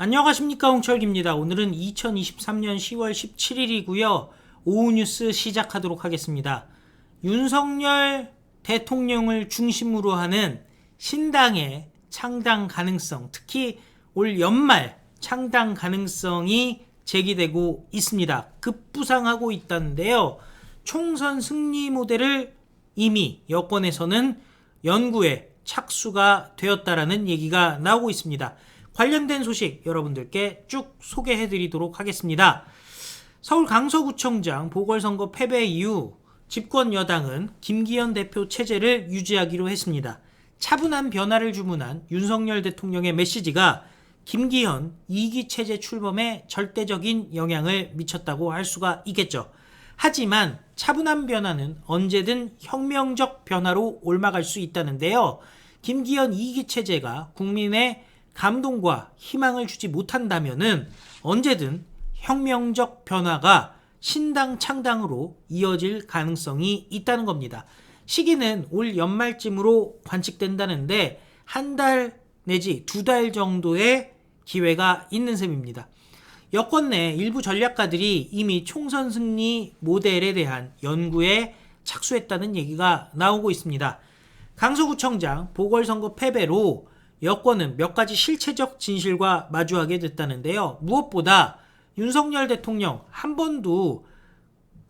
안녕하십니까 홍철기입니다. 오늘은 2023년 10월 17일이고요. 오후 뉴스 시작하도록 하겠습니다. 윤석열 대통령을 중심으로 하는 신당의 창당 가능성, 특히 올 연말 창당 가능성이 제기되고 있습니다. 급부상하고 있다는데요. 총선 승리 모델을 이미 여권에서는 연구에 착수가 되었다라는 얘기가 나오고 있습니다. 관련된 소식 여러분들께 쭉 소개해 드리도록 하겠습니다. 서울 강서구청장 보궐선거 패배 이후 집권 여당은 김기현 대표 체제를 유지하기로 했습니다. 차분한 변화를 주문한 윤석열 대통령의 메시지가 김기현 2기 체제 출범에 절대적인 영향을 미쳤다고 할 수가 있겠죠. 하지만 차분한 변화는 언제든 혁명적 변화로 옮아갈 수 있다는데요. 김기현 2기 체제가 국민의 감동과 희망을 주지 못한다면은 언제든 혁명적 변화가 신당 창당으로 이어질 가능성이 있다는 겁니다. 시기는 올 연말쯤으로 관측된다는데 한 달 내지 두 달 정도의 기회가 있는 셈입니다. 여권 내 일부 전략가들이 이미 총선 승리 모델에 대한 연구에 착수했다는 얘기가 나오고 있습니다. 강서구청장 보궐선거 패배로 여권은 몇 가지 실체적 진실과 마주하게 됐다는데요. 무엇보다 윤석열 대통령 한 번도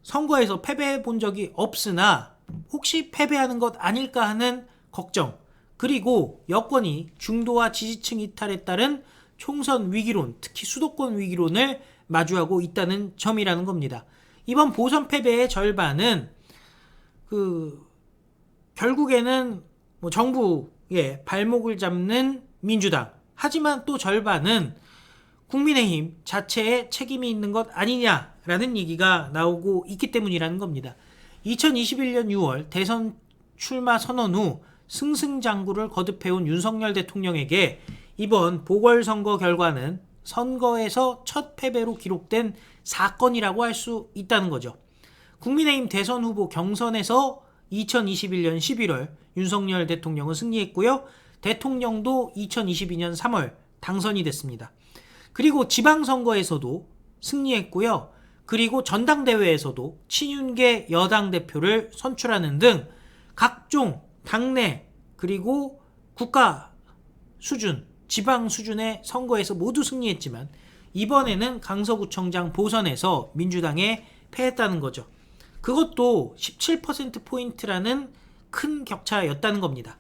선거에서 패배해 본 적이 없으나 혹시 패배하는 것 아닐까 하는 걱정 그리고 여권이 중도와 지지층 이탈에 따른 총선 위기론 특히 수도권 위기론을 마주하고 있다는 점이라는 겁니다. 이번 보선 패배의 절반은 그 결국에는 뭐 정부 의 발목을 잡는 민주당 하지만 또 절반은 국민의힘 자체에 책임이 있는 것 아니냐라는 얘기가 나오고 있기 때문이라는 겁니다. 2021년 6월 대선 출마 선언 후 승승장구를 거듭해온 윤석열 대통령에게 이번 보궐선거 결과는 선거에서 첫 패배로 기록된 사건이라고 할 수 있다는 거죠. 국민의힘 대선 후보 경선에서 2021년 11월 윤석열 대통령은 승리했고요. 대통령도 2022년 3월 당선이 됐습니다. 그리고 지방선거에서도 승리했고요. 그리고 전당대회에서도 친윤계 여당 대표를 선출하는 등 각종 당내 그리고 국가 수준, 지방 수준의 선거에서 모두 승리했지만 이번에는 강서구청장 보선에서 민주당에 패했다는 거죠. 그것도 17%포인트라는 큰 격차였다는 겁니다.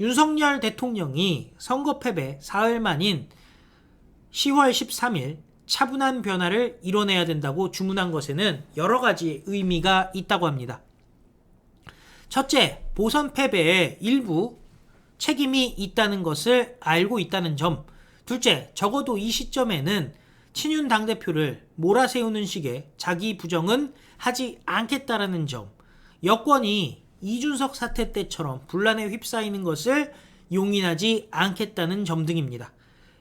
윤석열 대통령이 선거 패배 사흘 만인 10월 13일 차분한 변화를 이뤄내야 된다고 주문한 것에는 여러 가지 의미가 있다고 합니다. 첫째, 보선 패배에 일부 책임이 있다는 것을 알고 있다는 점. 둘째, 적어도 이 시점에는 친윤 당대표를 몰아세우는 식의 자기 부정은 하지 않겠다라는 점. 여권이 이준석 사태 때처럼 분란에 휩싸이는 것을 용인하지 않겠다는 점 등입니다.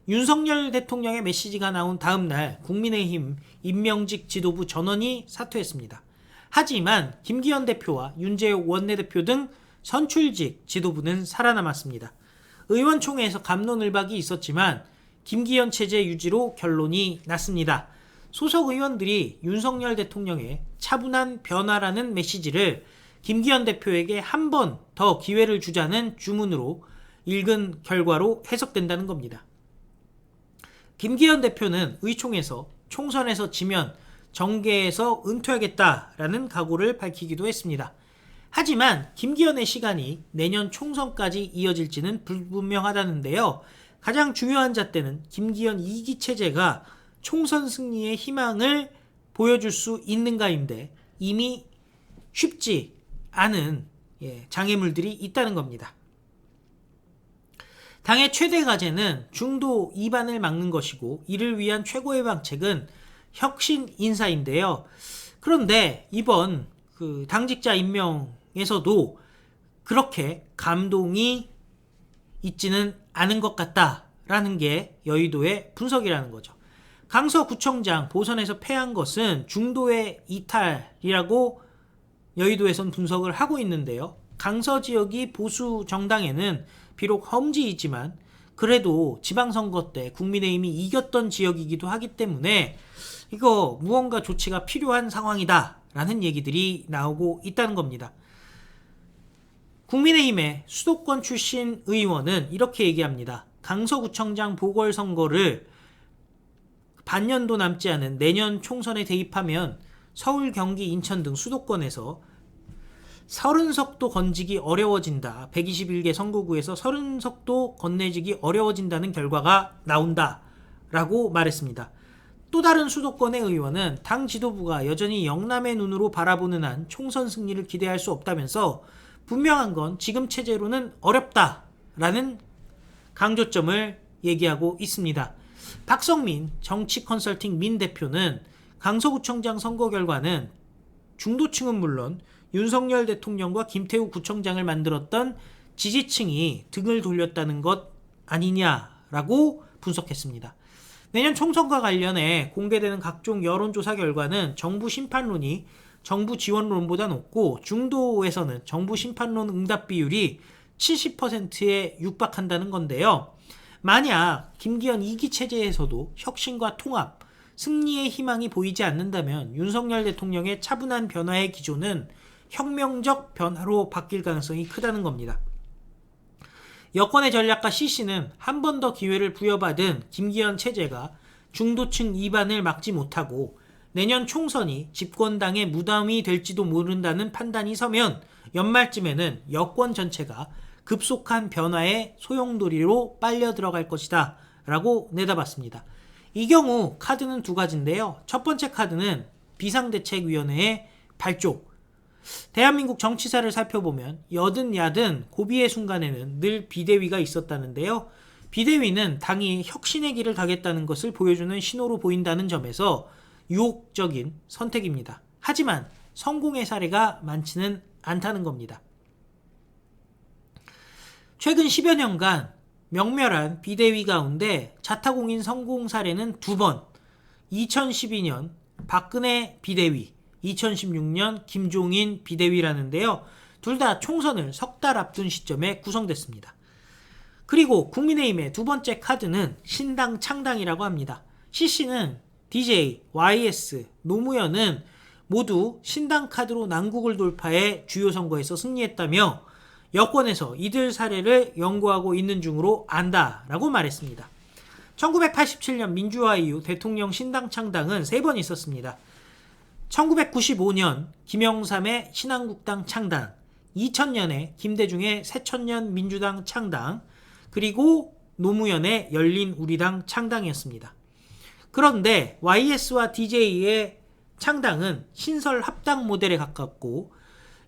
윤석열 대통령의 메시지가 나온 다음 날 국민의힘 임명직 지도부 전원이 사퇴했습니다. 하지만 김기현 대표와 윤재욱 원내대표 등 선출직 지도부는 살아남았습니다. 의원총회에서 감론을박이 있었지만 김기현 체제 유지로 결론이 났습니다. 소속 의원들이 윤석열 대통령의 차분한 변화라는 메시지를 김기현 대표에게 한 번 더 기회를 주자는 주문으로 읽은 결과로 해석된다는 겁니다. 김기현 대표는 의총에서 총선에서 지면 정계에서 은퇴하겠다라는 각오를 밝히기도 했습니다. 하지만 김기현의 시간이 내년 총선까지 이어질지는 불분명하다는데요. 가장 중요한 잣대는 김기현 2기 체제가 총선 승리의 희망을 보여줄 수 있는가인데 이미 쉽지 않은 예, 장애물들이 있다는 겁니다. 당의 최대 과제는 중도 이반을 막는 것이고 이를 위한 최고의 방책은 혁신 인사인데요. 그런데 이번 그 당직자 임명에서도 그렇게 감동이 있지는 않은 것 같다라는 게 여의도의 분석이라는 거죠. 강서구청장 보선에서 패한 것은 중도의 이탈이라고 여의도에선 분석을 하고 있는데요. 강서 지역이 보수 정당에는 비록 험지이지만 그래도 지방선거 때 국민의힘이 이겼던 지역이기도 하기 때문에 이거 무언가 조치가 필요한 상황이다라는 얘기들이 나오고 있다는 겁니다. 국민의힘의 수도권 출신 의원은 이렇게 얘기합니다. 강서구청장 보궐선거를 반년도 남지 않은 내년 총선에 대입하면 서울, 경기, 인천 등 수도권에서 30석도 건지기 어려워진다. 121개 선거구에서 30석도 건네지기 어려워진다는 결과가 나온다. 라고 말했습니다. 또 다른 수도권의 의원은 당 지도부가 여전히 영남의 눈으로 바라보는 한 총선 승리를 기대할 수 없다면서 분명한 건 지금 체제로는 어렵다라는 강조점을 얘기하고 있습니다. 박성민 정치 컨설팅 민 대표는 강서구청장 선거 결과는 중도층은 물론 윤석열 대통령과 김태우 구청장을 만들었던 지지층이 등을 돌렸다는 것 아니냐라고 분석했습니다. 내년 총선과 관련해 공개되는 각종 여론조사 결과는 정부 심판론이 정부 지원론보다 높고 중도에서는 정부 심판론 응답 비율이 70%에 육박한다는 건데요. 만약 김기현 2기 체제에서도 혁신과 통합, 승리의 희망이 보이지 않는다면 윤석열 대통령의 차분한 변화의 기조는 혁명적 변화로 바뀔 가능성이 크다는 겁니다. 여권의 전략가 CC는 한 번 더 기회를 부여받은 김기현 체제가 중도층 이반을 막지 못하고 내년 총선이 집권당의 무덤이 될지도 모른다는 판단이 서면 연말쯤에는 여권 전체가 급속한 변화의 소용돌이로 빨려 들어갈 것이다 라고 내다봤습니다. 이 경우 카드는 두 가지인데요. 첫 번째 카드는 비상대책위원회의 발족. 대한민국 정치사를 살펴보면 여든 야든 고비의 순간에는 늘 비대위가 있었다는데요. 비대위는 당이 혁신의 길을 가겠다는 것을 보여주는 신호로 보인다는 점에서 유혹적인 선택입니다. 하지만 성공의 사례가 많지는 않다는 겁니다. 최근 10여 년간 명멸한 비대위 가운데 자타공인 성공 사례는 두 번, 2012년 박근혜 비대위, 2016년 김종인 비대위라는데요. 둘 다 총선을 석 달 앞둔 시점에 구성됐습니다. 그리고 국민의힘의 두 번째 카드는 신당 창당이라고 합니다. CC는 DJ, YS, 노무현은 모두 신당 카드로 난국을 돌파해 주요 선거에서 승리했다며 여권에서 이들 사례를 연구하고 있는 중으로 안다라고 말했습니다. 1987년 민주화 이후 대통령 신당 창당은 세 번 있었습니다. 1995년 김영삼의 신한국당 창당, 2000년에 김대중의 새천년 민주당 창당, 그리고 노무현의 열린 우리당 창당이었습니다. 그런데 YS와 DJ의 창당은 신설 합당 모델에 가깝고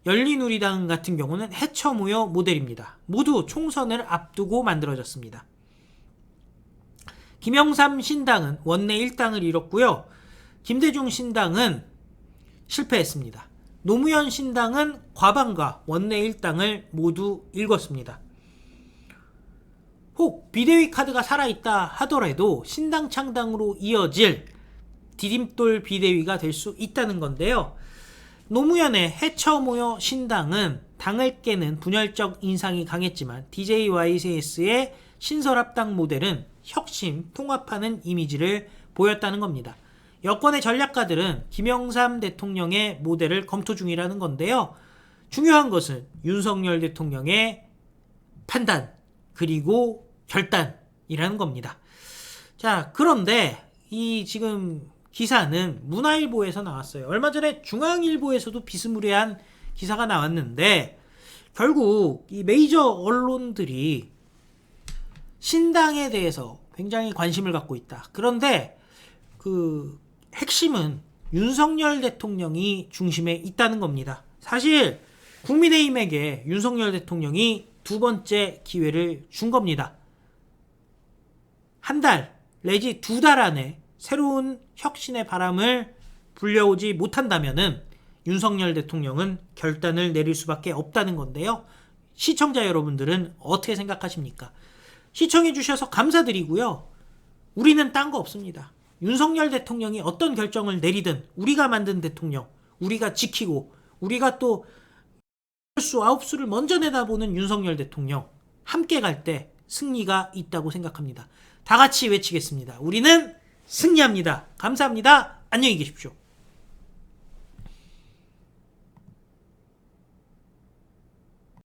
열린우리당 같은 경우는 해처무효 모델입니다. 모두 총선을 앞두고 만들어졌습니다. 김영삼 신당은 원내 1당을 잃었고요. 김대중 신당은 실패했습니다. 노무현 신당은 과반과 원내 1당을 모두 읽었습니다. 혹 비대위 카드가 살아있다 하더라도 신당 창당으로 이어질 디딤돌 비대위가 될 수 있다는 건데요. 노무현의 해처 모여 신당은 당을 깨는 분열적 인상이 강했지만 DJYCS의 신설합당 모델은 혁신, 통합하는 이미지를 보였다는 겁니다. 여권의 전략가들은 김영삼 대통령의 모델을 검토 중이라는 건데요. 중요한 것은 윤석열 대통령의 판단, 그리고 결단이라는 겁니다. 자, 그런데 이 지금 기사는 문화일보에서 나왔어요. 얼마 전에 중앙일보에서도 비스무리한 기사가 나왔는데 결국 이 메이저 언론들이 신당에 대해서 굉장히 관심을 갖고 있다. 그런데 그 핵심은 윤석열 대통령이 중심에 있다는 겁니다. 사실 국민의힘에게 윤석열 대통령이 두 번째 기회를 준 겁니다. 한 달 내지 두 달 안에 새로운 혁신의 바람을 불려오지 못한다면은 윤석열 대통령은 결단을 내릴 수밖에 없다는 건데요. 시청자 여러분들은 어떻게 생각하십니까? 시청해 주셔서 감사드리고요. 우리는 딴 거 없습니다. 윤석열 대통령이 어떤 결정을 내리든 우리가 만든 대통령, 우리가 지키고 우리가 또 수 아홉 수를 먼저 내다보는 윤석열 대통령 함께 갈 때 승리가 있다고 생각합니다. 다 같이 외치겠습니다. 우리는 승리합니다. 감사합니다. 안녕히 계십시오.